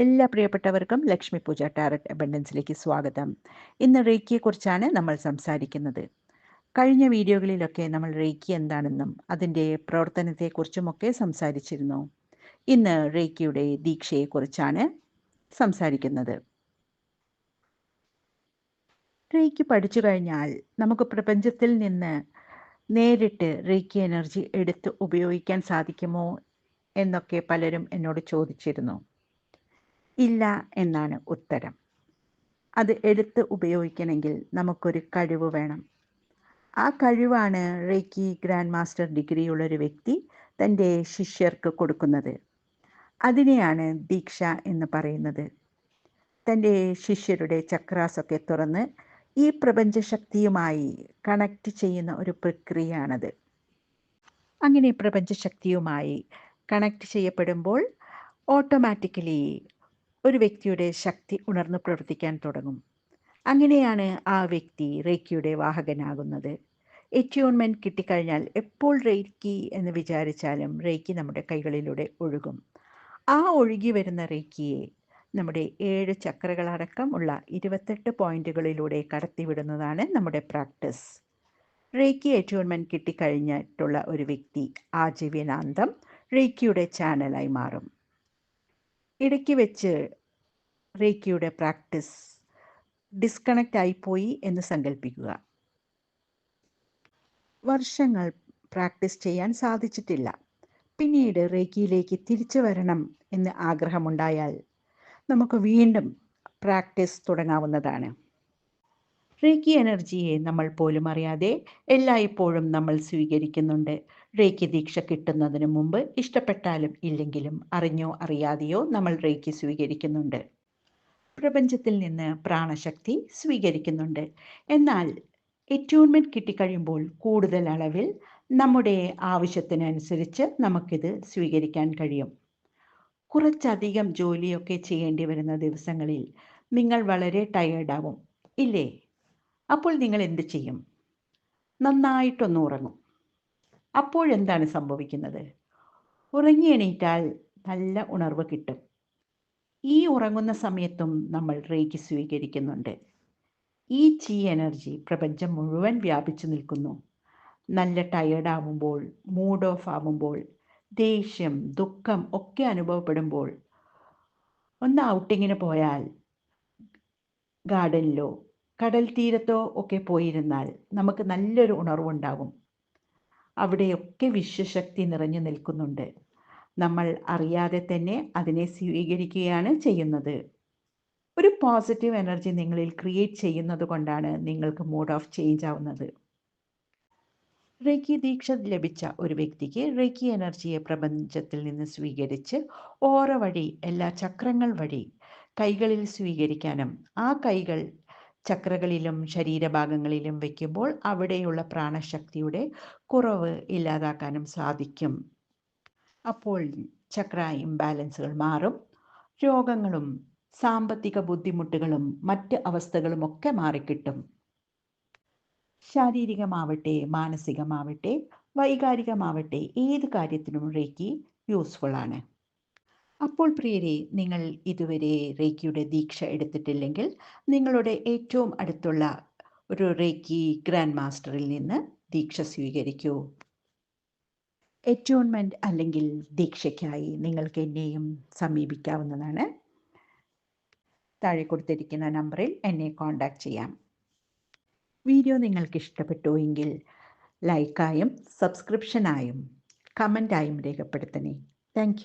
എല്ലാ പ്രിയപ്പെട്ടവർക്കും ലക്ഷ്മി പൂജ ടാരറ്റ് അബൻഡൻസിലേക്ക് സ്വാഗതം. ഇന്ന് റേക്കിയെക്കുറിച്ചാണ് നമ്മൾ സംസാരിക്കുന്നത്. കഴിഞ്ഞ വീഡിയോകളിലൊക്കെ നമ്മൾ റേക്കി എന്താണെന്നും അതിന്റെ പ്രവർത്തനത്തെക്കുറിച്ചുമൊക്കെ സംസാരിച്ചിരുന്നു. ഇന്ന് റേക്കിയുടെ ദീക്ഷയെക്കുറിച്ചാണ് സംസാരിക്കുന്നത്. റേക്കി പഠിച്ചു കഴിഞ്ഞാൽ നമുക്ക് പ്രപഞ്ചത്തിൽ നിന്ന് നേരിട്ട് റേക്കി എനർജി എടുത്ത് ഉപയോഗിക്കാൻ സാധിക്കുമോ എന്നൊക്കെ പലരും എന്നോട് ചോദിച്ചിരുന്നു. ഇല്ല എന്നാണ് ഉത്തരം. അത് എടുത്ത് ഉപയോഗിക്കണമെങ്കിൽ നമുക്കൊരു കഴിവ് വേണം. ആ കഴിവാണ് റേക്കി ഗ്രാൻഡ് മാസ്റ്റർ ഡിഗ്രിയുള്ള ഒരു വ്യക്തി തന്റെ ശിഷ്യർക്ക് കൊടുക്കുന്നത്. അതിനെയാണ് ദീക്ഷ എന്ന് പറയുന്നത്. തന്റെ ശിഷ്യരുടെ ചക്രാസൊക്കെ തുറന്ന് ഈ പ്രപഞ്ചശക്തിയുമായി കണക്റ്റ് ചെയ്യുന്ന ഒരു പ്രക്രിയയാണത്. അങ്ങനെ പ്രപഞ്ചശക്തിയുമായി കണക്റ്റ് ചെയ്യപ്പെടുമ്പോൾ ഓട്ടോമാറ്റിക്കലി ഒരു വ്യക്തിയുടെ ശക്തി ഉണർന്നു പ്രവർത്തിക്കാൻ തുടങ്ങും. അങ്ങനെയാണ് ആ വ്യക്തി റേക്കിയുടെ വാഹകനാകുന്നത്. എറ്റ്യൂൺമെന്റ് കിട്ടിക്കഴിഞ്ഞാൽ എപ്പോൾ റേക്കി എന്ന് വിചാരിച്ചാലും റേക്കി നമ്മുടെ കൈകളിലൂടെ ഒഴുകും. ആ ഒഴുകി വരുന്ന റേക്കിയെ നമ്മുടെ ഏഴ് ചക്രകളടക്കമുള്ള ഇരുപത്തെട്ട് പോയിന്റുകളിലൂടെ കടത്തിവിടുന്നതാണ് നമ്മുടെ പ്രാക്ടീസ്. റേക്കി എറ്റ്യൂൺമെന്റ് കിട്ടിക്കഴിഞ്ഞിട്ടുള്ള ഒരു വ്യക്തി ആജീവനാന്തം റേക്കിയുടെ ചാനലായി മാറും. ഇടയ്ക്ക് വെച്ച് റേക്കിയുടെ പ്രാക്ടീസ് ഡിസ്കണക്റ്റ് ആയിപ്പോയി എന്ന് സങ്കല്പിക്കുക വർഷങ്ങൾ പ്രാക്ടീസ് ചെയ്യാൻ സാധിച്ചിട്ടില്ല. പിന്നീട് റേക്കിയിലേക്ക് തിരിച്ചു വരണം എന്ന് ആഗ്രഹമുണ്ടായാൽ നമുക്ക് വീണ്ടും പ്രാക്ടീസ് തുടങ്ങാവുന്നതാണ്. റേക്കി എനർജിയെ നമ്മൾ പോലും അറിയാതെ എല്ലായ്പ്പോഴും നമ്മൾ സ്വീകരിക്കുന്നുണ്ട്. റേക്കി ദീക്ഷ കിട്ടുന്നതിന് മുമ്പ് ഇഷ്ടപ്പെട്ടാലും ഇല്ലെങ്കിലും അറിഞ്ഞോ അറിയാതെയോ നമ്മൾ റേക്കി സ്വീകരിക്കുന്നുണ്ട്. പ്രപഞ്ചത്തിൽ നിന്ന് പ്രാണശക്തി സ്വീകരിക്കുന്നുണ്ട്. എന്നാൽ എറ്റ്യൂൺമെന്റ് കിട്ടിക്കഴിയുമ്പോൾ കൂടുതൽ അളവിൽ നമ്മുടെ ആവശ്യത്തിനനുസരിച്ച് നമുക്കിത് സ്വീകരിക്കാൻ കഴിയും. കുറച്ചധികം ജോലിയൊക്കെ ചെയ്യേണ്ടി വരുന്ന ദിവസങ്ങളിൽ നിങ്ങൾ വളരെ ടയേർഡാവും ഇല്ലേ? അപ്പോൾ നിങ്ങൾ എന്ത് ചെയ്യും? നന്നായിട്ടൊന്ന് ഉറങ്ങും. അപ്പോഴെന്താണ് സംഭവിക്കുന്നത്? ഉറങ്ങി എണീറ്റാൽ നല്ല ഉണർവ് കിട്ടും. ഈ ഉറങ്ങുന്ന സമയത്തും നമ്മൾ റേക്ക് സ്വീകരിക്കുന്നുണ്ട്. ഈ ചീ എനർജി പ്രപഞ്ചം മുഴുവൻ വ്യാപിച്ചു നിൽക്കുന്നു. നല്ല ടയേർഡ് ആവുമ്പോൾ മൂഡ് ഓഫ് ആവുമ്പോൾ ദേഷ്യം ദുഃഖം ഒക്കെ അനുഭവപ്പെടുമ്പോൾ ഒന്ന് ഔട്ടിങ്ങിന് പോയാൽ ഗാർഡനിലോ കടൽ തീരത്തോ ഒക്കെ പോയിരുന്നാൽ നമുക്ക് നല്ലൊരു ഉണർവുണ്ടാകും. അവിടെയൊക്കെ വിശ്വശക്തി നിറഞ്ഞു നിൽക്കുന്നുണ്ട്. നമ്മൾ അറിയാതെ തന്നെ അതിനെ സ്വീകരിക്കുകയാണ് ചെയ്യുന്നത്. ഒരു പോസിറ്റീവ് എനർജി നിങ്ങളിൽ ക്രിയേറ്റ് ചെയ്യുന്നത് കൊണ്ടാണ് നിങ്ങൾക്ക് മൂഡ് ഓഫ് ചേഞ്ച് ആവുന്നത്. റേക്കി ദീക്ഷ ലഭിച്ച ഒരു വ്യക്തിക്ക് റേക്കി എനർജിയെ പ്രപഞ്ചത്തിൽ നിന്ന് സ്വീകരിച്ച് ഓറ വഴി എല്ലാ ചക്രങ്ങൾ വഴി കൈകളിൽ സ്വീകരിക്കാനും ആ കൈകൾ ചക്രകളിലും ശരീരഭാഗങ്ങളിലും വയ്ക്കുമ്പോൾ അവിടെയുള്ള പ്രാണശക്തിയുടെ കുറവ് ഇല്ലാതാക്കാനും സാധിക്കും. അപ്പോൾ ചക്ര ഇംബാലൻസുകൾ മാറും. രോഗങ്ങളും സാമ്പത്തിക ബുദ്ധിമുട്ടുകളും മറ്റ് അവസ്ഥകളും ഒക്കെ മാറിക്കിട്ടും. ശാരീരികമാവട്ടെ മാനസികമാവട്ടെ വൈകാരികമാവട്ടെ ഏത് കാര്യത്തിനും റേക്കി യൂസ്ഫുൾ ആണ്. അപ്പോൾ പ്രിയരെ നിങ്ങൾ ഇതുവരെ റേക്കിയുടെ ദീക്ഷ എടുത്തിട്ടില്ലെങ്കിൽ നിങ്ങളുടെ ഏറ്റവും അടുത്തുള്ള ഒരു റേക്കി ഗ്രാൻഡ് മാസ്റ്ററിൽ നിന്ന് ദീക്ഷ സ്വീകരിക്കൂ. എറ്റ്യൂൺമെന്റ് അല്ലെങ്കിൽ ദീക്ഷയ്ക്കായി നിങ്ങൾക്ക് എന്നെയും സമീപിക്കാവുന്നതാണ്. താഴെ കൊടുത്തിരിക്കുന്ന നമ്പറിൽ എന്നെ കോൺടാക്റ്റ് ചെയ്യാം. വീഡിയോ നിങ്ങൾക്ക് ഇഷ്ടപ്പെട്ടു എങ്കിൽ ലൈക്കായും സബ്സ്ക്രിപ്ഷനായും കമന്റായും രേഖപ്പെടുത്തണേ. താങ്ക്